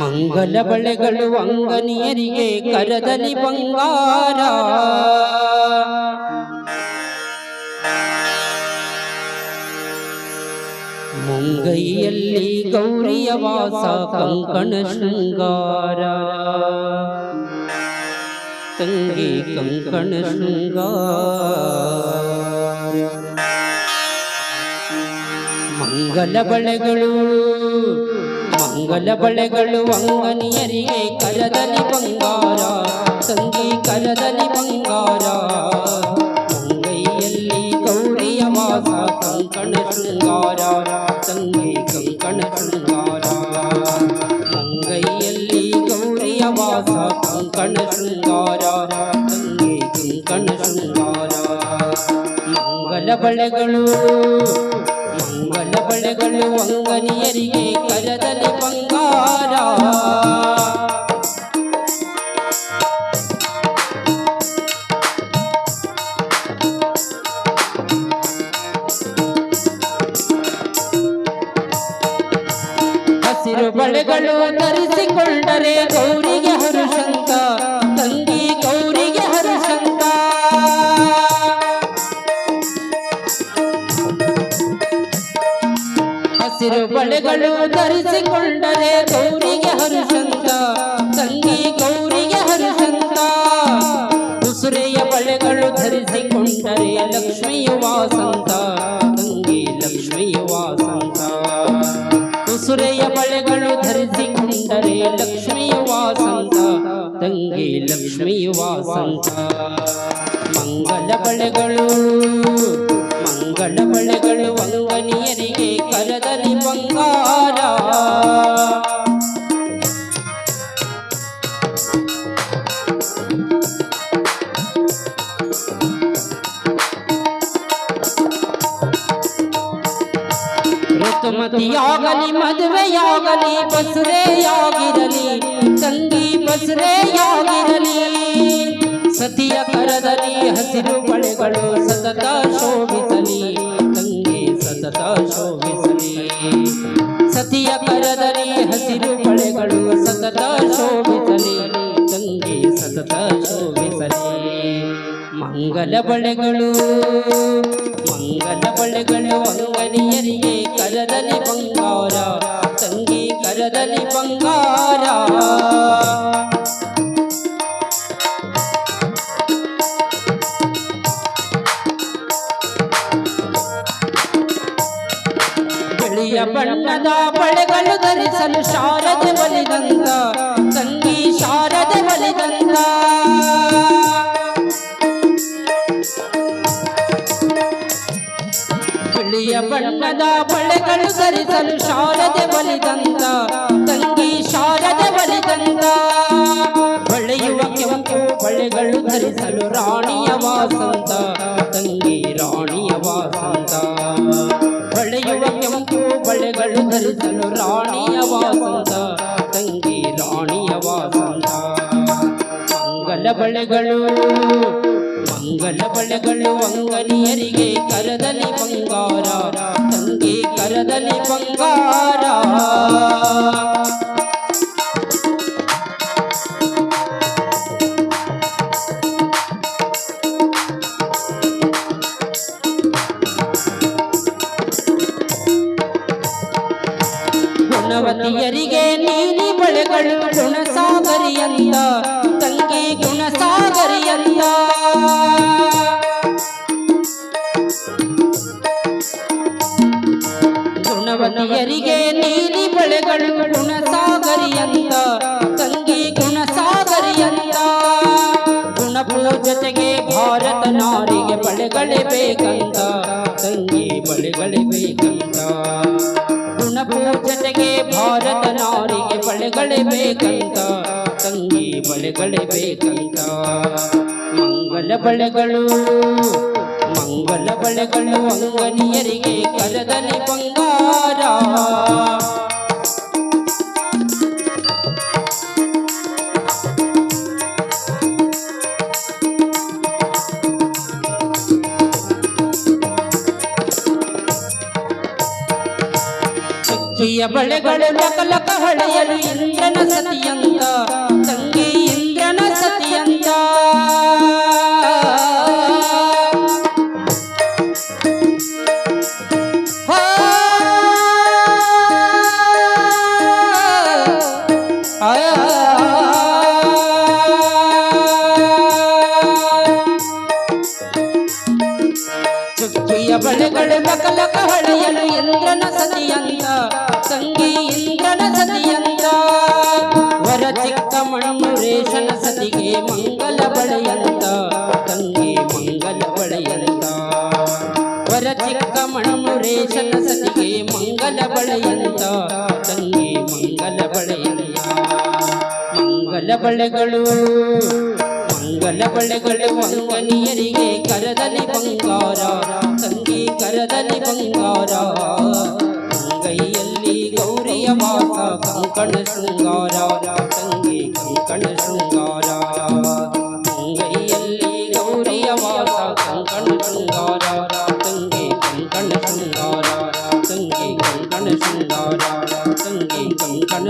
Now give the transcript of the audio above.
ಮಂಗಲ ಬಳೆಗಳು ಅಂಗನಿಯರಿಗೆ ಕರದಲ್ಲಿ ಬಂಗಾರ. ಮುಂಗೈಯಲ್ಲಿ ಗೌರಿಯ ವಾಸ ಕಂಕಣ ಶೃಂಗಾರ. ತಂಗಿ ಕಂಕಣ ಶೃಂಗಾರ ಮಂಗಲ ಬಳೆಗಳು ಮಂಗಲ ಬಳೆಗಳು ಅಂಗನಿಯರಿಗೆ ಕರದಲ್ಲಿ ಬಂಗಾರ. ಕಂಕಣ ಶೃಂಗಾರ ತಂಗಿ ಕಂಕಣ ಶೃಂಗಾರ ಮಂಗಲ ಬಳೆಗಳು ಮಂಗಲ ಬಳೆಗಳು ಅಂಗನಿಯರಿಗೆ ಕರದಲ್ಲಿ ಬಂಗಾರ. ಹಸಿರು ಬಳೆಗಳು ತರಿಸಿಕೊಂಡರೆ ಗೌರಿಗೆ ಹರುಷಂತ ಬಳೆಗಳು ಧರಿಸಿಕೊಂಡರೆ ಗೌರಿಗೆ ಹರಿಸಂತ ತಂಗಿ ಗೌರಿಗೆ ಹರಿಸಂತ. ಉಸುರೆಯ ಬಳೆಗಳು ಧರಿಸಿಕೊಂಡರೆ ಲಕ್ಷ್ಮಿಯ ವಾಸಂತ, ತಂಗಿ ಲಕ್ಷ್ಮಿಯ ವಾಸಂತ. ಉಸುರೆಯ ಬಳೆಗಳು ಧರಿಸಿಕೊಂಡರೆ ಲಕ್ಷ್ಮಿಯ ವಾಸಂತ, ತಂಗಿ ಲಕ್ಷ್ಮಿಯ ವಾಸಂತ. ಮಂಗಲ ಬಳೆಗಳು ಮಂಗಳ ಬಳೆಗಳು ಅಂಗನಿಯರಿಗೆ ಕರದಲ್ಲಿ ಬಂಗಾರ. ಋತುಮತಿಯಾಗಲಿ ಮದುವೆಯಾಗಲಿ, ಬಸುರೆಯಾಗಿರಲಿ, ತಂಗಿ ಬಸುರೆಯಾಗಿರಲಿ. ಸತಿಯ ಕರದಲ್ಲಿ ಹಸಿರು ಬಳೆಗಳು ಸತತ ಶೋಭಿಸಲಿ ಮಂಗಲ ಬಳೆಗಳು ಮಂಗಲ ಬಳೆಗಳು ಅಂಗನಿಯರಿಗೆ ಕರದಲ್ಲಿ ಬಂಗಾರ, ತಂಗಿ ಕರದಲ್ಲಿ ಬಂಗಾರ. ಬಿಳಿಯ ಬಣ್ಣದ ಬಳೆಗಳು ಧರಿಸಲು ಶಾರದೆ ಬಲಿದಂತ, ತಂಗಿ ಶಾರದೆ ಬಲಿದಂತ. ಬಣ್ಣದ ಬಳೆಗಳು ಧರಿಸಲು ಶಾರದೆ ಬಲಿದಂತ, ತಂಗಿ ಶಾರದೆ ಬಲಿದಂತ. ಬಳೆಯುವ ಕೆಂಪು ಬಳೆಗಳು ಧರಿಸಲು ರಾಣಿಯ ವಾಸಂತ, ತಂಗಿ ರಾಣಿಯ ವಾಸಂತ. ಬಳೆಯುವ ಕೆಂಪು ಬಳೆಗಳು ಧರಿಸಲು ರಾಣಿಯ ವಾಸಂತ, ತಂಗಿ ರಾಣಿಯ ವಾಸಂತ. ಮಂಗಲ ಬಳೆಗಳು ಮಂಗಲ ಬಳೆಗಳು ಅಂಗನಿಯರಿಗೆ ಕರದಲ್ಲಿ ಬಂಗಾರ ತಂಗಿ ಕರದಲ್ಲಿ ಬಂಗಾರ ಗುಣವತಿಯರಿಗೆ ನೀಲಿ ಬಳೆಗಳು ಗುಣಸಾಗರಿಯಂತ ಗುಣಪೂಜತೆಗೆ ಭಾರತ ನಾರಿಗೆ ಬಳೆಗಳೇ ಬೇಕಂತ ತಂಗಿ ಬಳೆಗಳೇ ಬೇಕಂತ ಗುಣಪೂಜತೆಗೆ ಭಾರತ ನಾರಿಗೆ ಬಳೆಗಳೇ ಬೇಕಂತ ತಂಗಿ ಬಳೆಗಳೇ ಬೇಕಂತ ಮಂಗಲ ಬಳೆಗಳು ಮಂಗಲ ಬಳೆಗಳು ಅಂಗನಿಯರಿಗೆ ಕರದಲ್ಲಿ ಬಂಗಾರ ಚುಕ್ಕಿಯ ಬಳೆಗಳು ಲಕಲಕ ಹೊಳೆಯಲು ಇಂದ್ರನ ಸತಿಯಂತ ತಂಗಿ ಇಂದ್ರನ ಸತಿಯಂತ ಹಾ. ಆ ಚುಕ್ಕಿಯ ಬಳೆಗಳು ಲಕಲಕ ವರ ಮುರೇಶನ ಸತಿಗೆ ಮಂಗಲ ಬಳೆಯಂತ ತಂಗಿ ಮಂಗಲ ಬಳೆಯಂತ. ವರ ಚಿಕ್ಕ ಮುರೇಶನ ಸತಿಗೆ ಮಂಗಲ ಬಳೆಯಂತ ತಂಗಿ ಮಂಗಲ ಬಳೆಯಂತ. ಮಂಗಲ ಬಳೆಗಳು ಮಂಗಲ ಬಳೆಗಳು ಮಂಗನಿಯರಿಗೆ ಕರದಲ್ಲಿ ಬಂಗಾರ, ತಂಗಿ ಕರದಲ್ಲಿ ಬಂಗಾರ. ಕೈಯಲ್ಲಿ ಗೌರಿಯ ವಾಸ ಕಂಕಣ ಶೃಂಗಾರ ಕಂಕಣ ಶೃಂಗಾರ ಅಂಗೈಯಲ್ಲಿ ಗೌರಿಯ ವಾಸ ಕಂಕಣ ಶೃಂಗಾರ ತಂಗಿ ಕಂಕಣ ಶೃಂಗಾರ ತಂಗಿ ಕಂಕಣ ಶೃಂಗಾರ ತಂಗಿ ಕಂಕಣ